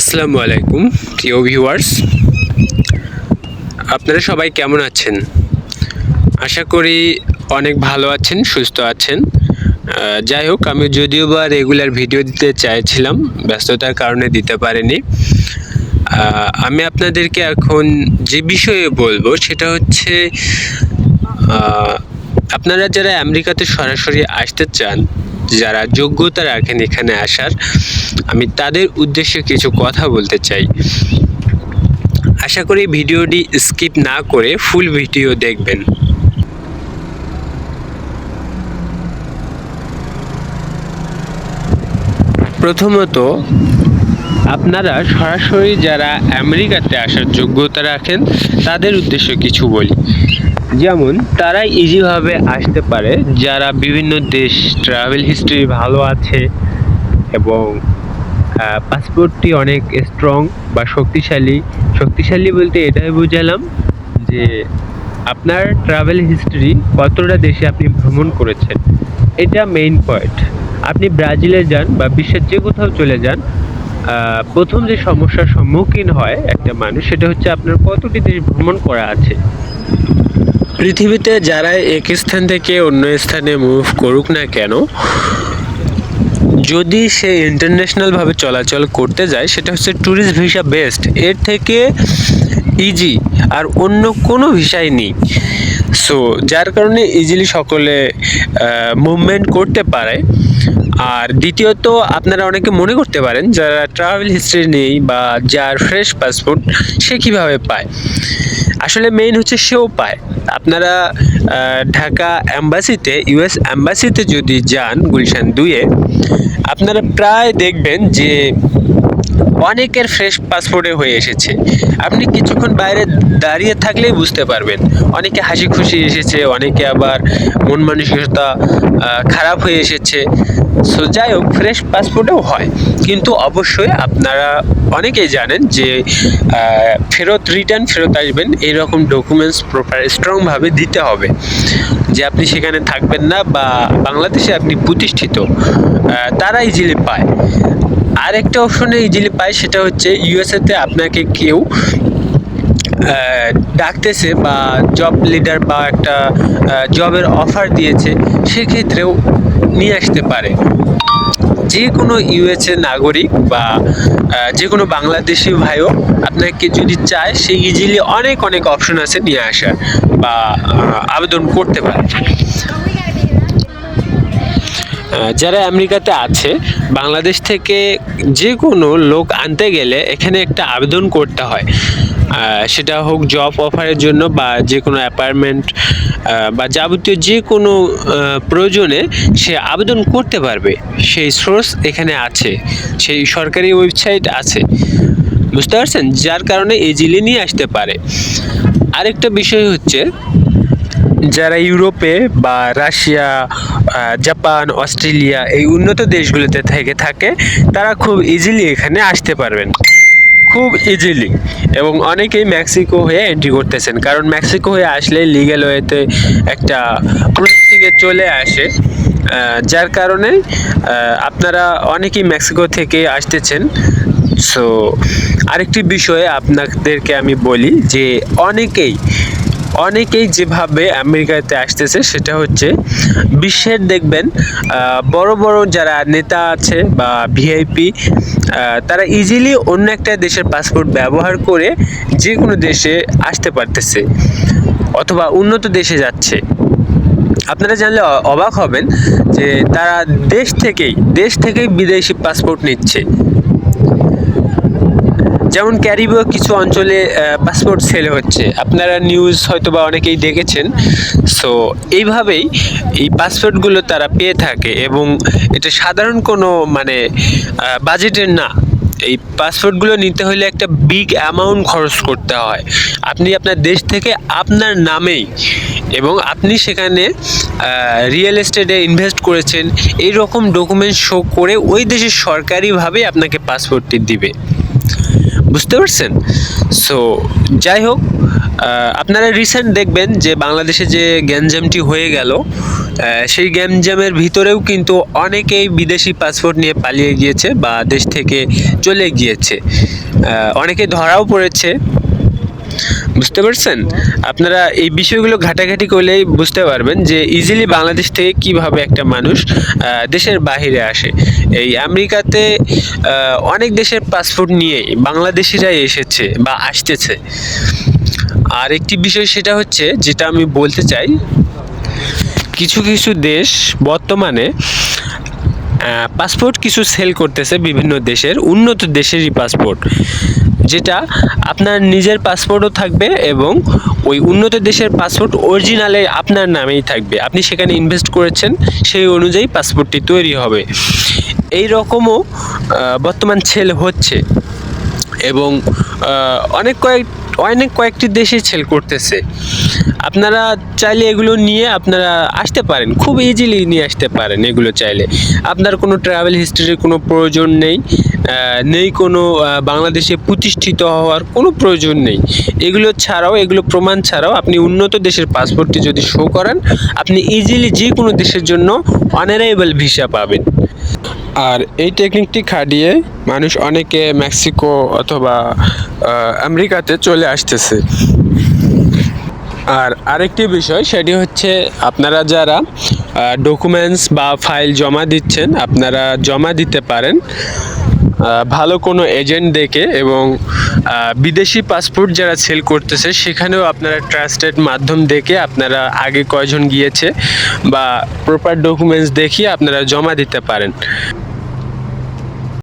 আসসালামু আলাইকুম, প্রিয় ভিউয়ার্স আপনারা সবাই কেমন আছেন? আশা করি অনেক ভালো আছেন, সুস্থ আছেন। যাই হোক, আমি যদিও বা রেগুলার ভিডিও দিতে চাইছিলাম, ব্যস্ততার কারণে দিতে পারিনি। আমি আপনাদেরকে এখন যে বিষয়ে বলব, সেটা হচ্ছে আপনারা যারা আমেরিকাতে সরাসরি আসতে চান যারা যোগ্যতা রাখেন এখানে আসার, আমি তাদের উদ্দেশ্যে কিছু কথা বলতে চাই। আশা করি ভিডিওটি স্কিপ না করে ফুল ভিডিও দেখবেন। প্রথমত আপনারা সরাসরি যারা আমেরিকাতে আসার যোগ্যতা রাখেন, তাদের উদ্দেশ্যে কিছু বলি। যেমন, তারা ইজিভাবে আসতে পারে যারা বিভিন্ন দেশ ট্রাভেল হিস্ট্রি ভালো আছে এবং পাসপোর্টটি অনেক স্ট্রং বা শক্তিশালী। শক্তিশালী বলতে এটাই বুঝালাম যে আপনার ট্রাভেল হিস্ট্রি কতটা দেশে আপনি ভ্রমণ করেছেন। এটা মেইন পয়েন্ট আপনি ব্রাজিলে যান বা বিশ্বের যে কোথাও চলে যান প্রথম যে সমস্যার সম্মুখীন হয় একটা মানুষ, সেটা হচ্ছে আপনার কতটি দেশ ভ্রমণ করা আছে? পৃথিবীতে যারা এক স্থান থেকে অন্য স্থানে মুভ করুক না কেন, যদি সে ইন্টারন্যাশনালভাবে চলাচল করতে যায়, সেটা হচ্ছে ট্যুরিস্ট ভিসা বেস্ট এর থেকে ইজি আর অন্য কোনো ভিসাই নেই। সো যার কারণে ইজিলি সকলে মুভমেন্ট করতে পারে। আর দ্বিতীয়ত, আপনারা অনেকে মনে করতে পারেন যারা ট্রাভেল হিস্ট্রি নেই বা যার ফ্রেশ পাসপোর্ট সে কীভাবে পায়? আসলে মেইন হচ্ছে সেও পায়। আপনারা ঢাকা অ্যাম্বাসিতে ইউএস অ্যাম্বাসিতে যদি যান, গুলশান দুয়ে আপনারা প্রায় দেখবেন যে অনেকের ফ্রেশ পাসপোর্টে হয়ে এসেছে। আপনি কিছুক্ষণ বাইরে দাঁড়িয়ে থাকলেই বুঝতে পারবেন। অনেকে হাসি খুশি এসেছে অনেকে আবার মন মানসিকতা খারাপ হয়ে এসেছে। সো যাই হোক ফ্রেশ পাসপোর্টেও হয়। কিন্তু অবশ্যই আপনারা অনেকেই জানেন যে ফেরত রিটার্ন ফেরত আসবেন এইরকম ডকুমেন্টস প্রপার স্ট্রংভাবে দিতে হবে। যে আপনি সেখানে থাকবেন না বা বাংলাদেশে আপনি প্রতিষ্ঠিত আহ, তারা ইজিলি পায়। আরেকটা অপশনে ইজিলি পায় সেটা হচ্ছে ইউএসএতে আপনাকে কেউ ডাকতেছে বা জব লিডার বা একটা জবের অফার দিয়েছে, সেক্ষেত্রেও নিয়ে আসতে পারে। যে কোনো ইউএসএ নাগরিক বা যে কোনো বাংলাদেশি ভাইও আপনাকে যদি চায়, সে ইজিলি অনেক অনেক অপশন আছে নিয়ে আসার বা আবেদন করতে পারে। যারা আমেরিকাতে আছে, বাংলাদেশ থেকে যে কোনো লোক আনতে গেলে এখানে একটা আবেদন করতে হয়। সেটা হোক জব অফারের জন্য বা যে কোনো অ্যাপার্টমেন্ট বা যাবতীয় যে কোনো প্রয়োজনে সে আবেদন করতে পারবে। সেই সোর্স এখানে আছে। সেই সরকারি ওয়েবসাইট আছে। বুঝতে পারছেন? যার কারণে ইজিলি নিয়ে আসতে পারে। আরেকটা বিষয় হচ্ছে, যারা ইউরোপে বা রাশিয়া জাপান, অস্ট্রেলিয়া এই উন্নত দেশগুলোতে থেকে থাকে, তারা খুব ইজিলি এখানে আসতে পারবেন। খুব ইজিলি এবং অনেকেই মেক্সিকো হয়ে এন্ট্রি করতেছেন। কারণ মেক্সিকো হয়ে আসলে লিগ্যাল ওয়েতে একটা প্রসেসিংয়ে চলে আসে। যার কারণে আপনারা অনেকেই মেক্সিকো থেকে আসতেছেন। সো আরেকটি বিষয়ে আপনাদেরকে আমি বলি যে, অনেকেই অনেকেই যেভাবে আমেরিকাতে আসতেছে, সেটা হচ্ছে বিশ্বের দেখবেন বড় বড় যারা নেতা আছে বা ভিআইপি তারা ইজিলি অন্য একটা দেশের পাসপোর্ট ব্যবহার করে যে কোনো দেশে আসতে পারতেছে অথবা উন্নত দেশে যাচ্ছে। আপনারা জানলে অবাক হবেন যে তারা দেশ থেকেই দেশ থেকেই বিদেশি পাসপোর্ট নিচ্ছে। যেমন ক্যারিবীয় কিছু অঞ্চলে পাসপোর্ট সেল হচ্ছে। আপনারা নিউজ হয়তো বা অনেকেই দেখেছেন। সো এইভাবেই এই পাসপোর্টগুলো তারা পেয়ে থাকে এবং এটা সাধারণ কোনো মানে বাজেটের না। এই পাসপোর্টগুলো নিতে হলে একটা বিগ অ্যামাউন্ট খরচ করতে হয়। আপনি আপনার দেশ থেকে আপনার নামেই এবং আপনি সেখানে রিয়েল এস্টেটে ইনভেস্ট করেছেন এই রকম ডকুমেন্ট শো করে ওই দেশের সরকারিভাবে আপনাকে পাসপোর্টটি দিবে। বুঝতে পারছেন? সো যাই হোক আপনারা রিসেন্ট দেখবেন যে বাংলাদেশে যে গ্যাঞ্জামটি হয়ে গেল সেই গ্যাঞ্জামের ভিতরেও কিন্তু অনেকেই বিদেশি পাসপোর্ট নিয়ে পালিয়ে গিয়েছে বা দেশ থেকে চলে গিয়েছে। অনেকে ধরাও পড়েছে। বুঝতে পারছেন? আপনারা এই বিষয়গুলো ঘাটাঘাটি করলেই বুঝতে পারবেন যে ইজিলি বাংলাদেশ থেকে কীভাবে একটা মানুষ দেশের বাইরে আসে। এই আমেরিকাতে অনেক দেশের পাসপোর্ট নিয়েই বাংলাদেশিরাই এসেছে বা আসতেছে। আর একটি বিষয় সেটা হচ্ছে, যেটা আমি বলতে চাই, কিছু কিছু দেশ বর্তমানে পাসপোর্ট কিছু সেল করতেছে বিভিন্ন দেশের, উন্নত দেশেরই পাসপোর্ট যেটা আপনার নিজের পাসপোর্টও থাকবে এবং ওই উন্নত দেশের পাসপোর্ট অরিজিনালে আপনার নামেই থাকবে। আপনি সেখানে ইনভেস্ট করেছেন, সেই অনুযায়ী পাসপোর্টটি তৈরি হবে। এই রকমও বর্তমান ছেল হচ্ছে এবং অনেক কয়েক, অনেক কয়েকটি দেশে ছেল করতেছে। আপনারা চাইলে এগুলো নিয়ে আপনারা আসতে পারেন। খুব ইজিলি নিয়ে আসতে পারেন এগুলো চাইলে। আপনার কোনো ট্রাভেল হিস্ট্রির কোনো প্রয়োজন নেই। নেই কোনো বাংলাদেশে প্রতিষ্ঠিত হওয়ার কোনো প্রয়োজন নেই। এগুলো ছাড়াও, এগুলো প্রমাণ ছাড়াও আপনি উন্নত দেশের পাসপোর্টটি যদি শো করেন, আপনি ইজিলি যে কোনো দেশের জন্য অনারেবল ভিসা পাবেন। আর এই টেকনিকটি খাটিয়ে মানুষ অনেকে মেক্সিকো অথবা আমেরিকাতে চলে আসতেছে। আর আরেকটি বিষয়, সেটি হচ্ছে আপনারা যারা ডকুমেন্টস বা ফাইল জমা দিচ্ছেন, আপনারা জমা দিতে পারেন। ভালো কোনো এজেন্ট দেখে এবং বিদেশি পাসপোর্ট যারা সেল করতেছে, সেখানেও আপনারা ট্রাস্টেড মাধ্যম দেখে আপনারা আগে কয়জন গিয়েছে বা প্রপার ডকুমেন্টস দেখিয়ে আপনারা জমা দিতে পারেন।